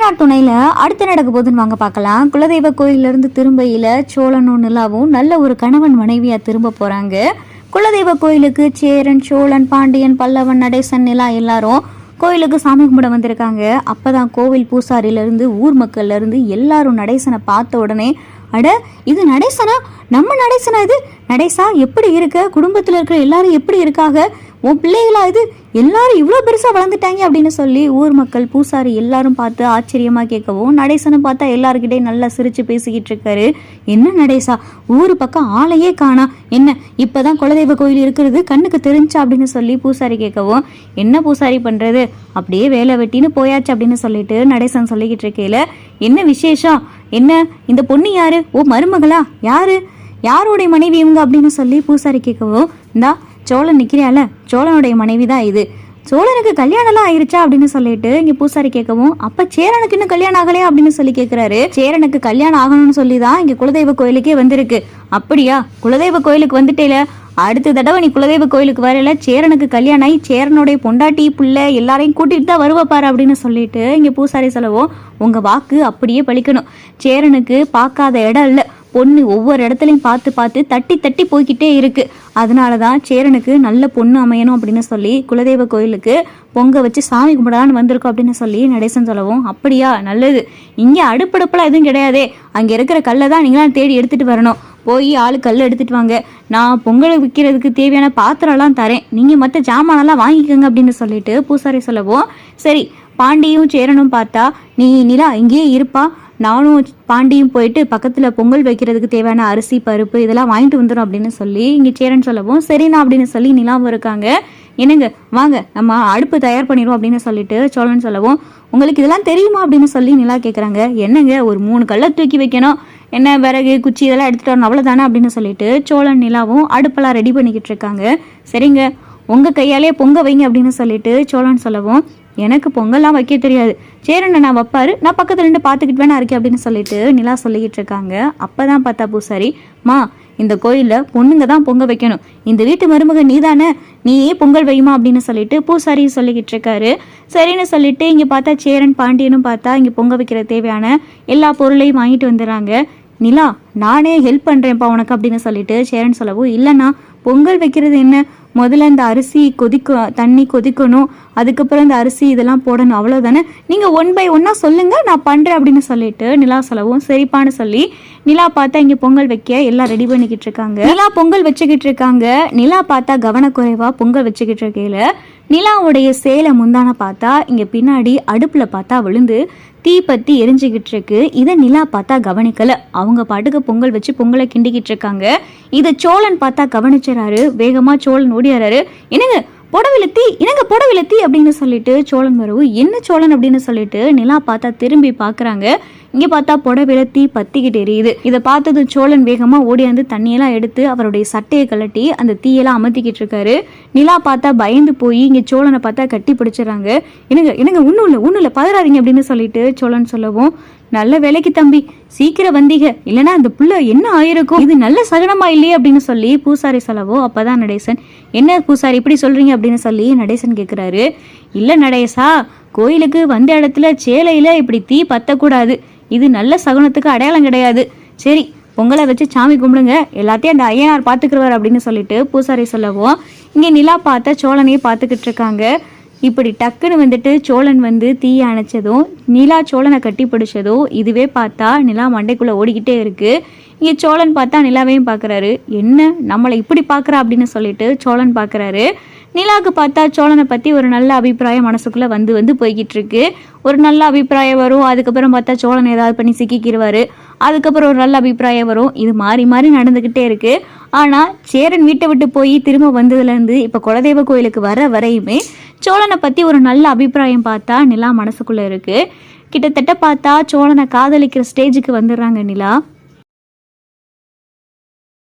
ஐநாட் துணையில் அடுத்து நடக்க போதுன்னு வாங்க பார்க்கலாம். குலதெய்வ கோயிலிருந்து திரும்பையில் சோழனும் நிலாவும் நல்ல ஒரு கணவன் மனைவியாக திரும்ப போகிறாங்க குலதெய்வ கோயிலுக்கு சேரன் சோழன் பாண்டியன் பல்லவன் நடேசன் நிலா எல்லாரும் கோயிலுக்கு சாமி கும்பிட வந்திருக்காங்க. அப்போ தான் கோவில் பூசாரியிலேருந்து ஊர் மக்கள்லேருந்து எல்லாரும் நடேசனை பார்த்த உடனே அட இது நடேசனா? நம்ம நடேசனா இது? நடேசா எப்படி இருக்க? குடும்பத்தில் இருக்கிற எல்லாரும் எப்படி இருக்காங்க? உன் பிள்ளைகளா இது? எல்லாரும் இவ்வளோ பெருசாக வளர்ந்துட்டாங்க அப்படின்னு சொல்லி ஊர் மக்கள் பூசாரி எல்லாரும் பார்த்து ஆச்சரியமாக கேட்கவும் நடேசனை பார்த்தா எல்லாருக்கிட்டே நல்லா சிரித்து பேசிக்கிட்டு இருக்காரு. என்ன நடேசா? ஊர் பக்கம் ஆளையே காணா. என்ன இப்போ தான் குலதெய்வ கோயில் இருக்கிறது கண்ணுக்கு தெரிஞ்சா அப்படின்னு சொல்லி பூசாரி கேட்கவும் என்ன பூசாரி பண்ணுறது அப்படியே வேலை வெட்டின்னு போயாச்சு அப்படின்னு சொல்லிட்டு நடேசன் சொல்லிக்கிட்டு இருக்கையில் என்ன விசேஷம்? என்ன இந்த பொண்ணு யாரு? ஓ மருமகளா? யாரு? யாருடைய மனைவி இவங்க? அப்படின்னு சொல்லி பூசாரி கேட்கவும் இந்தா சோழன் நிற்கிறால சோழனுடைய மனைவி தான் இது. சோழனுக்கு கல்யாணம்லாம் ஆயிருச்சா அப்படின்னு சொல்லிட்டு இங்க பூசாரி கேட்கவும் அப்ப சேரனுக்கு இன்னும் கல்யாணம் ஆகலையா அப்படின்னு சொல்லி கேட்கிறாரு. சேரனுக்கு கல்யாணம் ஆகணும்னு சொல்லி தான் இங்க குலதெய்வ கோயிலுக்கே வந்திருக்கு. அப்படியா? குலதெய்வ கோயிலுக்கு வந்துட்டேல? அடுத்த தடவை நீ குலதெய்வ கோயிலுக்கு வரல சேரனுக்கு கல்யாணம் ஆகி சேரனுடைய பொண்டாட்டி பிள்ளை எல்லாரையும் கூட்டிட்டு தான் வருவ பாரு அப்படின்னு சொல்லிட்டு இங்க பூசாரி சொல்லவும் உங்க வாக்கு அப்படியே பழிக்கணும். சேரனுக்கு பார்க்காத இடம் இல்லை. பொண்ணு ஒவ்வொரு இடத்துலையும் பார்த்து பார்த்து தட்டி தட்டி போய்கிட்டே இருக்கு. அதனால தான் சேரனுக்கு நல்ல பொண்ணு அமையணும் அப்படின்னு சொல்லி குலதெய்வ கோயிலுக்கு பொங்க வச்சு சாமி கும்பிடான்னு வந்திருக்கோம் அப்படின்னு சொல்லி நடேசன் சொல்லவும் அப்படியா நல்லது. இங்கே அடுப்படுப்பெல்லாம் எதுவும் கிடையாதே. அங்கே இருக்கிற கல்லை தான் நீங்களாம் தேடி எடுத்துட்டு வரணும். போய் ஆளு கல் எடுத்துட்டு வாங்க. நான் பொங்கல் விற்கிறதுக்கு தேவையான பாத்திரம்லாம் தரேன். நீங்கள் மற்ற ஜாமானெல்லாம் வாங்கிக்கோங்க அப்படின்னு சொல்லிட்டு பூசாரி சொல்லவும் சரி பாண்டியும் சேரனும் பார்த்தா நீ நிலா இங்கேயே இருப்பா. நானும் பாண்டியும் போயிட்டு பக்கத்தில் பொங்கல் வைக்கிறதுக்கு தேவையான அரிசி பருப்பு இதெல்லாம் வாங்கிட்டு வந்துடும் அப்படின்னு சொல்லி இங்கே சேரன் சொல்லவும் சரிண்ணா அப்படின்னு சொல்லி நிலாவும் இருக்காங்க. என்னங்க? வாங்க நம்ம அடுப்பு தயார் பண்ணிடுவோம் அப்படின்னு சொல்லிட்டு சோழன் சொல்லவும் உங்களுக்கு இதெல்லாம் தெரியுமா? அப்படின்னு சொல்லி நிலா கேட்குறாங்க என்னங்க? ஒரு மூணு கல்லை தூக்கி வைக்கணும். என்ன விறகு குச்சி இதெல்லாம் எடுத்துகிட்டு வரணும் அவ்வளோதானே அப்படின்னு சொல்லிட்டு சோழன் நிலாவும் அடுப்பெல்லாம் ரெடி பண்ணிக்கிட்டு இருக்காங்க. சரிங்க உங்கள் கையாலே பொங்க வைங்க அப்படின்னு சொல்லிட்டு சோழன் சொல்லவும் எனக்கு பொங்கல்லாம் வைக்க தெரியாது. சேரனை நான் வைப்பாரு. நான் பக்கத்துல இருந்து பார்த்துக்கிட்டு வேணா இருக்கேன் அப்படின்னு சொல்லிட்டு நிலா சொல்லிக்கிட்டு இருக்காங்க. அப்பதான் பார்த்தா பூசாரி மா இந்த கோயிலில் பொண்ணுங்க தான் பொங்க வைக்கணும். இந்த வீட்டு மருமக நீ தானே நீயே பொங்கல் வையுமா அப்படின்னு சொல்லிட்டு பூசாரி சொல்லிக்கிட்டு இருக்காரு. சரின்னு சொல்லிட்டு இங்கே பார்த்தா சேரன் பாண்டியனும் பார்த்தா இங்கே பொங்க வைக்கிற தேவையான எல்லா பொருளையும் வாங்கிட்டு வந்துடுறாங்க. நிலா நானே ஹெல்ப் பண்ணுறேன்ப்பா உனக்கு அப்படின்னு சொல்லிட்டு சேரன் சொல்லவும் இல்லைண்ணா பொங்கல் வைக்கிறது என்ன? முதல்ல இந்த அரிசி கொதிக்க தண்ணி கொதிக்கணும் அதுக்கப்புறம் இந்த அரிசி இதெல்லாம் போடணும் அவ்வளோதானே நீங்கள் ஒன் பை ஒன்னாக சொல்லுங்கள் நான் பண்ணுறேன் அப்படின்னு சொல்லிட்டு நிலா சொல்லவும் சரிப்பான்னு சொல்லி நிலா பார்த்தா இங்கே பொங்கல் வைக்க எல்லாம் ரெடி பண்ணிக்கிட்டு இருக்காங்க. நிலா பொங்கல் வச்சுக்கிட்டு இருக்காங்க. நிலா பார்த்தா கவனக்குறைவாக பொங்கல் வச்சுக்கிட்டு இருக்கையில நிலாவுடைய சேலை முந்தான பார்த்தா இங்கே பின்னாடி அடுப்பில் பார்த்தா விழுந்து தீ பத்தி எரிஞ்சுக்கிட்டு இருக்கு இதை நிலா பார்த்தா கவனிக்கல. அவங்க பாட்டுக்கு பொங்கல் வச்சு பொங்கலை கிண்டிக்கிட்டு இருக்காங்க இதை சோழன் பார்த்தா கவனிச்சுறாரு. வேகமா சோழன் ஓடியாராரு. என்னங்க புடவில தீ என்னங்க புடவில தீ அப்படின்னு சொல்லிட்டு சோழன் வரவு என்ன சோழன் அப்படின்னு சொல்லிட்டு நிலா பார்த்தா திரும்பி பார்க்குறாங்க. இங்க பார்த்தா புடவையில தீ பத்திக்கிட்டு எரியுது. இதை பார்த்தது சோழன் வேகமா ஓடியாந்து தண்ணியெல்லாம் எடுத்து அவருடைய சட்டையை கழட்டி அந்த தீயெல்லாம் அமர்த்திக்கிட்டு இருக்காரு. நிலா பார்த்தா பயந்து போய் இங்க சோழனை பார்த்தா கட்டி பிடிச்சிடறாங்க. என்னங்க எனக்கு ஒன்றும் இல்லை ஒன்றும் இல்லை பதறாதீங்க அப்படின்னு சொல்லிட்டு சோழன் சொல்லவும் நல்ல வேலைக்கு தம்பி. சீக்கிரம் வந்தீங்க. இல்லைன்னா அந்த புள்ள என்ன ஆயிருக்கும்? இது நல்ல சகனமா இல்லையே அப்படின்னு சொல்லி பூசாரி சொல்லவோ அப்பதான் நடேசன். என்ன பூசாரி இப்படி சொல்றீங்க அப்படின்னு சொல்லி நடேசன் கேட்குறாரு இல்ல நடேசா கோயிலுக்கு வந்த இடத்துல சேலையில இப்படி தீ பத்தக்கூடாது. இது நல்ல சகுனத்துக்கு அடையாளம் கிடையாது. சரி பொங்கலை வச்சு சாமி கும்பிடுங்க. எல்லாத்தையும் அந்த ஐயனார் பார்த்துக்கிறவர் அப்படின்னு சொல்லிட்டு பூசாரி சொல்லவும் இங்கே நிலா பார்த்த சோழனையே பார்த்துக்கிட்டு இருக்காங்க. இப்படி டக்குன்னு வந்துட்டு சோழன் வந்து தீயை அணைச்சதும் நிலா சோழனை கட்டி பிடிச்சதும் இதுவே பார்த்தா நிலா மண்டைக்குள்ளே ஓடிக்கிட்டே இருக்கு. இங்கே சோழன் பார்த்தா நிலாவையும் பார்க்குறாரு என்ன? நம்மளை இப்படி பார்க்குறா அப்படின்னு சொல்லிட்டு சோழன் பார்க்குறாரு நிலாவுக்கு பார்த்தா சோழனை பற்றி ஒரு நல்ல அபிப்பிராயம் மனசுக்குள்ளே வந்து வந்து போய்கிட்டு இருக்கு. ஒரு நல்ல அபிப்பிராயம் வரும் அதுக்கப்புறம் பார்த்தா சோழன் ஏதாவது பண்ணி சிக்கிக்கிடுவார் அதுக்கப்புறம் ஒரு நல்ல அபிப்பிராயம் வரும். இது மாறி மாறி நடந்துக்கிட்டே இருக்கு. ஆனால் சேரன் வீட்டை விட்டு போய் திரும்ப வந்ததுலேருந்து இப்போ குலதெய்வ கோயிலுக்கு வர வரையுமே சோழனை பற்றி ஒரு நல்ல அபிப்பிராயம் பார்த்தா நிலா மனசுக்குள்ளே இருக்கு. கிட்டத்தட்ட பார்த்தா சோழனை காதலிக்கிற ஸ்டேஜுக்கு வந்துடுறாங்க நிலா.